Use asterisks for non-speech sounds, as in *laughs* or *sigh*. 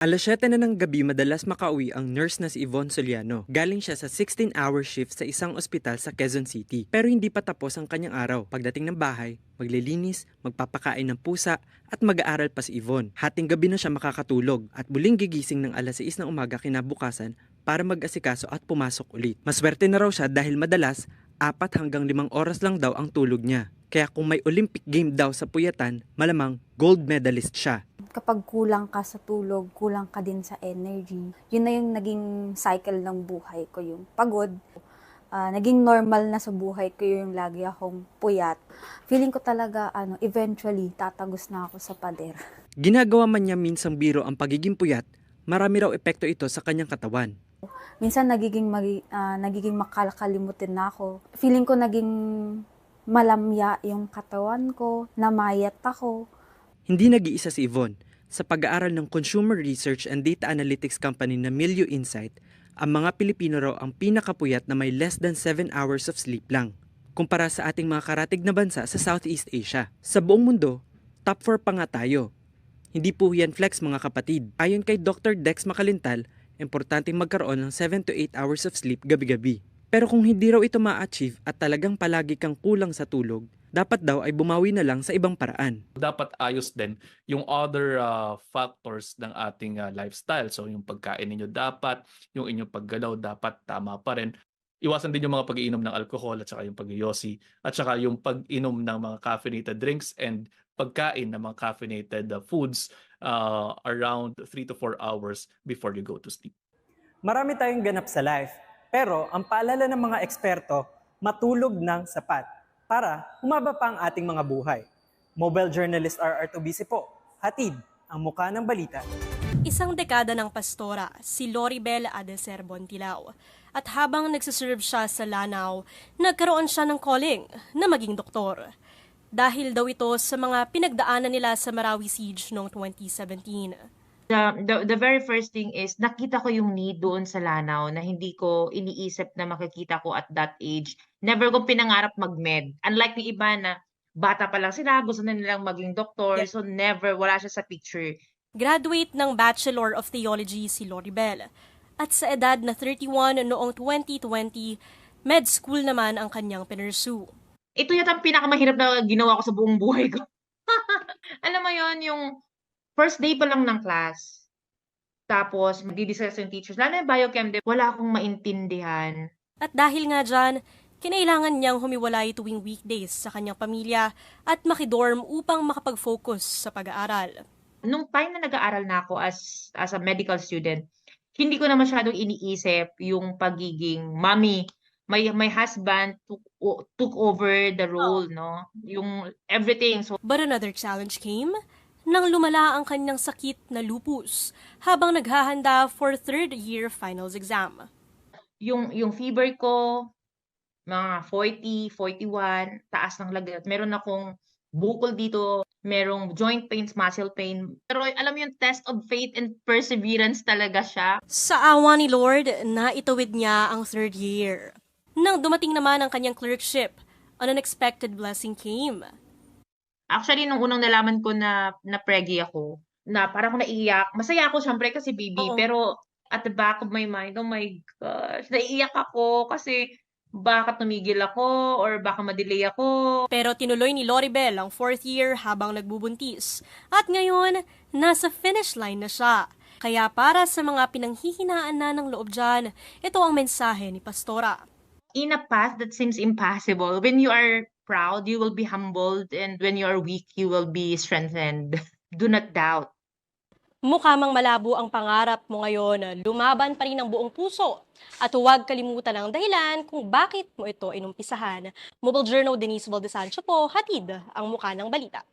Alas 7 na ng gabi madalas makauwi ang nurse na si Yvonne Soliano. Galing siya sa 16-hour shift sa isang ospital sa Quezon City. Pero hindi pa tapos ang kanyang araw. Pagdating ng bahay, maglilinis, magpapakain ng pusa, at mag-aaral pa si Yvonne. Hating gabi na siya makakatulog at muling gigising ng alas 6 ng umaga kinabukasan para mag-asikaso at pumasok ulit. Maswerte na raw siya dahil madalas, apat hanggang limang oras lang daw ang tulog niya. Kaya kung may Olympic game daw sa puyatan, malamang gold medalist siya. kapag kulang ka sa tulog, kulang ka din sa energy. Yun na yung naging cycle ng buhay ko, yung pagod. Ah, naging normal na sa buhay ko yung lagi akong puyat. Feeling ko talaga, ano, eventually, tatagos na ako sa pader. Ginagawa man niya minsang biro ang pagiging puyat, marami raw epekto ito sa kanyang katawan. Minsan nagiging, magi, ah, nagiging makalakalimutin na ako. Feeling ko naging malamya yung katawan ko, namayat ako. Hindi nag-iisa si Yvonne. Sa pag-aaral ng consumer research and data analytics company na Milio Insight, ang mga Pilipino raw ang pinakapuyat na may less than 7 hours of sleep lang, kumpara sa ating mga karatig na bansa sa Southeast Asia. Sa buong mundo, top 4 pa nga tayo. Hindi po yan flex mga kapatid. Ayon kay Dr. Dex Makalintal, importanteng magkaroon ng 7 to 8 hours of sleep gabi-gabi. Pero kung hindi raw ito ma-achieve at talagang palagi kang kulang sa tulog, dapat daw ay bumawi na lang sa ibang paraan. dapat ayos din yung other uh, factors ng ating uh, lifestyle. So yung pagkain ninyo dapat, yung inyong paggalaw dapat tama pa rin. Iwasan din yung mga pag-iinom ng alcohol at saka yung pag-yosi at saka yung pag-inom ng mga caffeinated drinks and pagkain ng mga caffeinated uh, foods uh, around 3 to 4 hours before you go to sleep. Marami tayong ganap sa life, pero ang paalala ng mga eksperto, matulog ng sapat para humaba pa ang ating mga buhay. Mobile journalist RR Tobisi po, hatid ang muka ng balita. Isang dekada ng pastora, si Loribel Adeser Bontilao. At habang nagsiserve siya sa Lanao, nagkaroon siya ng calling na maging doktor. Dahil daw ito sa mga pinagdaanan nila sa Marawi Siege noong 2017. The, the, the very first thing is nakita ko yung need doon sa Lanao na hindi ko iniisip na makikita ko at that age. Never kong pinangarap mag-med. Unlike ng iba na bata pa lang sila, gusto na nilang maging doktor. Yeah. So never, wala siya sa picture. Graduate ng Bachelor of Theology si Loribel. At sa edad na 31 noong 2020, med school naman ang kanyang pinursue. Ito yata ang pinakamahirap na ginawa ko sa buong buhay ko. *laughs* Alam mo yon yung first day pa lang ng class. Tapos, magdi-discuss yung teachers. Lalo yung biochem, wala akong maintindihan. At dahil nga dyan, kinailangan niyang humiwalay tuwing weekdays sa kanyang pamilya at makidorm upang makapag-focus sa pag-aaral. nung time na nag-aaral na ako as as a medical student, hindi ko na masyadong iniisip yung pagiging mommy. My my husband took took over the role, no? Yung everything. So But another challenge came nang lumala ang kanyang sakit na lupus habang naghahanda for third year finals exam. yung yung fever ko mga 40, 41, taas ng lagnat. Meron akong bukol dito, merong joint pains, muscle pain. Pero alam yung test of faith and perseverance talaga siya. Sa awa ni Lord, naitawid niya ang third year. Nang dumating naman ang kanyang clerkship, an unexpected blessing came. Actually, nung unang nalaman ko na na preggy ako, na parang ako naiiyak. Masaya ako syempre kasi baby, Oo. pero at the back of my mind, oh my gosh, naiiyak ako kasi baka tumigil ako or baka madelay ako. Pero tinuloy ni Loribel ang fourth year habang nagbubuntis. At ngayon, nasa finish line na siya. Kaya para sa mga pinanghihinaan na ng loob dyan, ito ang mensahe ni Pastora. In a path that seems impossible, when you are proud, you will be humbled, and when you are weak, you will be strengthened. *laughs* Do not doubt. Mukha mang malabo ang pangarap mo ngayon, lumaban pa rin ang buong puso. At huwag kalimutan ang dahilan kung bakit mo ito inumpisahan. Mobile Journal Denise Valdesancho po, hatid ang mukha ng balita.